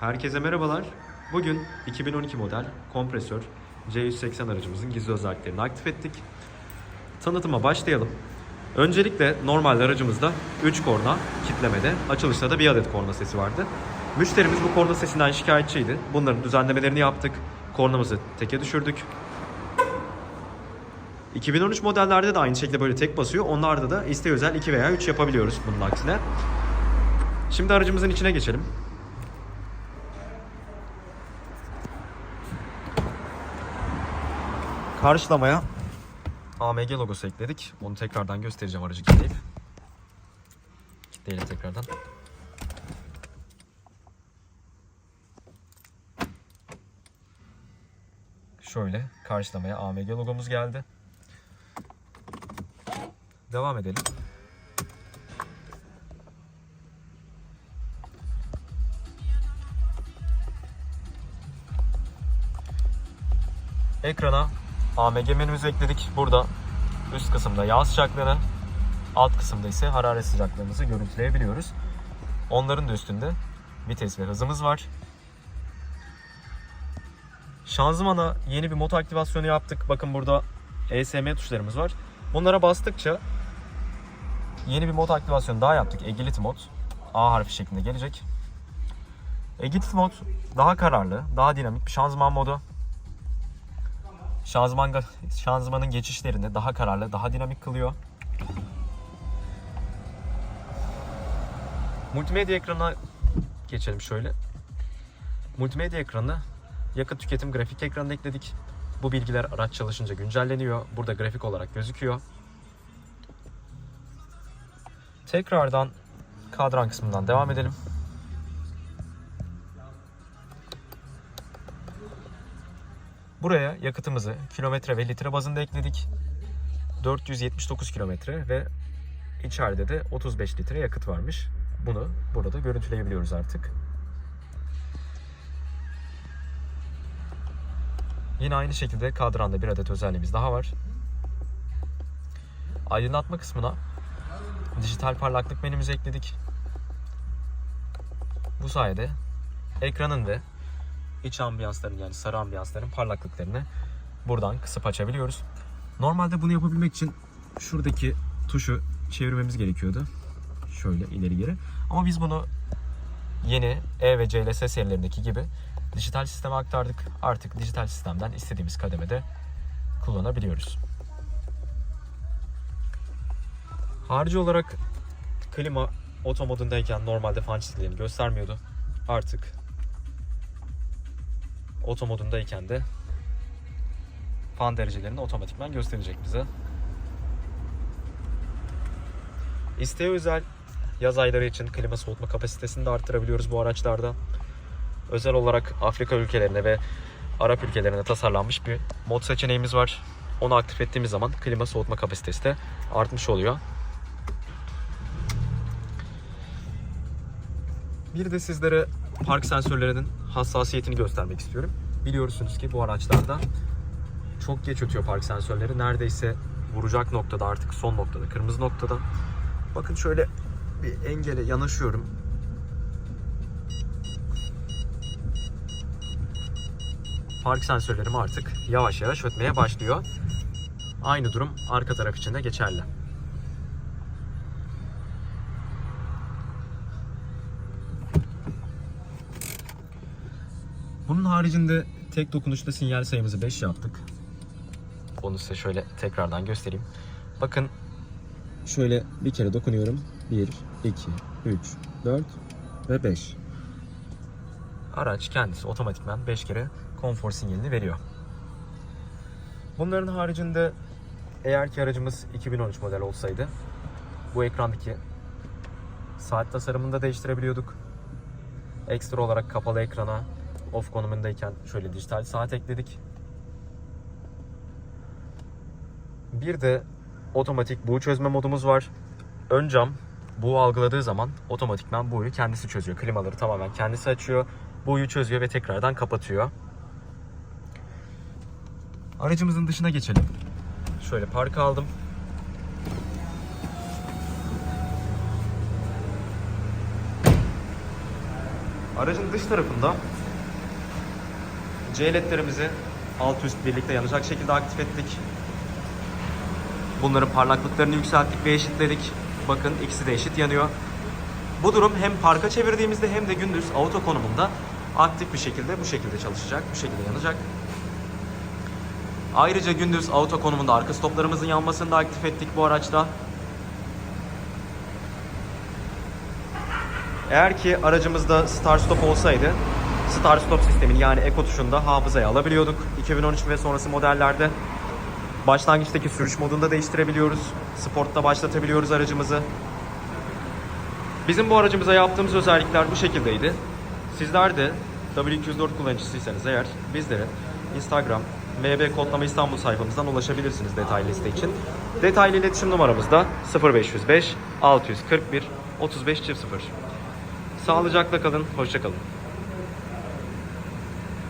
Herkese merhabalar. Bugün 2012 model kompresör C180 aracımızın gizli özelliklerini aktif ettik. Tanıtıma başlayalım. Öncelikle normal aracımızda 3 korna kitlemede, açılışta da bir adet korna sesi vardı. Müşterimiz bu korna sesinden şikayetçiydi. Bunların düzenlemelerini yaptık. Kornamızı teke düşürdük. 2013 modellerde de aynı şekilde böyle tek basıyor. Onlarda da isteğe özel 2 veya 3 yapabiliyoruz bunun aksine. Şimdi aracımızın içine geçelim. Karşılamaya AMG logosu ekledik. Onu tekrardan göstereceğim aracı kilitleyip. Kilitleyelim tekrardan. Şöyle karşılamaya AMG logomuz geldi. Devam edelim. Ekrana AMG menümüzü ekledik. Burada üst kısımda yağ sıcaklığını, alt kısımda ise hararet sıcaklığımızı görüntüleyebiliyoruz. Onların da üstünde vites ve hızımız var. Şanzımana yeni bir mod aktivasyonu yaptık. Bakın burada ESM tuşlarımız var. Bunlara bastıkça yeni bir mod aktivasyonu daha yaptık. Agility mod. A harfi şeklinde gelecek. Agility mod daha kararlı, daha dinamik bir şanzıman modu. Şanzıman, şanzımanın geçişlerini daha kararlı, daha dinamik kılıyor. Multimedya ekranına geçelim şöyle. Multimedya ekranı yakıt tüketim grafik ekranına ekledik. Bu bilgiler araç çalışınca güncelleniyor. Burada grafik olarak gözüküyor. Tekrardan kadran kısmından devam edelim. Buraya yakıtımızı kilometre ve litre bazında ekledik. 479 kilometre ve içeride de 35 litre yakıt varmış. Bunu burada görüntüleyebiliyoruz artık. Yine aynı şekilde kadranda bir adet özelliğimiz daha var. Aydınlatma kısmına dijital parlaklık menümüzü ekledik. Bu sayede ekranın ve iç ambiyansların yani sarı ambiyansların parlaklıklarını buradan kısıp açabiliyoruz. Normalde bunu yapabilmek için şuradaki tuşu çevirmemiz gerekiyordu. Şöyle ileri geri. Ama biz bunu yeni E ve CLS serilerindeki gibi dijital sisteme aktardık. Artık dijital sistemden istediğimiz kademede kullanabiliyoruz. Harici olarak klima oto modundayken normalde fan çizgilerini göstermiyordu. Artık oto modundayken de fan derecelerini otomatikman gösterecek bize. İsteğe özel yaz ayları için klima soğutma kapasitesini de arttırabiliyoruz bu araçlarda. Özel olarak Afrika ülkelerine ve Arap ülkelerine tasarlanmış bir mod seçeneğimiz var. Onu aktif ettiğimiz zaman klima soğutma kapasitesi de artmış oluyor. Bir de sizlere park sensörlerinin hassasiyetini göstermek istiyorum. Biliyorsunuz ki bu araçlarda çok geç ötüyor park sensörleri. Neredeyse vuracak noktada artık son noktada, kırmızı noktada. Bakın şöyle bir engele yanaşıyorum. Park sensörlerim artık yavaş yavaş ötmeye başlıyor. Aynı durum arka taraf için de geçerli. Bunun haricinde tek dokunuşta sinyal sayımızı 5 yaptık. Onu size şöyle tekrardan göstereyim. Bakın şöyle bir kere dokunuyorum. 1, 2, 3, 4 ve 5. Araç kendisi otomatikman 5 kere konfor sinyalini veriyor. Bunların haricinde eğer ki aracımız 2013 model olsaydı bu ekrandaki saat tasarımını da değiştirebiliyorduk. Ekstra olarak kapalı ekrana off konumundayken şöyle dijital saat ekledik. Bir de otomatik buğu çözme modumuz var. Ön cam buğu algıladığı zaman otomatikman buğuyu kendisi çözüyor. Klimaları tamamen kendisi açıyor. Buğuyu çözüyor ve tekrardan kapatıyor. Aracımızın dışına geçelim. Şöyle parka aldım. Aracın dış tarafında C ledlerimizi alt üst birlikte yanacak şekilde aktif ettik. Bunların parlaklıklarını yükselttik ve eşitledik. Bakın ikisi de eşit yanıyor. Bu durum hem parka çevirdiğimizde hem de gündüz auto konumunda aktif bir şekilde bu şekilde çalışacak, bu şekilde yanacak. Ayrıca gündüz auto konumunda arka stoplarımızın yanmasını da aktif ettik bu araçta. Eğer ki aracımızda start stop olsaydı start stop sistemini yani eko tuşunda hafızaya alabiliyorduk. 2013 ve sonrası modellerde başlangıçtaki sürüş modunu da değiştirebiliyoruz. Sportta başlatabiliyoruz aracımızı. Bizim bu aracımıza yaptığımız özellikler bu şekildeydi. Sizler de W204 kullanıcısıysanız eğer bizlere Instagram, MB Kodlama İstanbul sayfamızdan ulaşabilirsiniz detaylı liste için. Detaylı iletişim numaramız da 0505 641 35 0. Sağlıcakla kalın, hoşça kalın.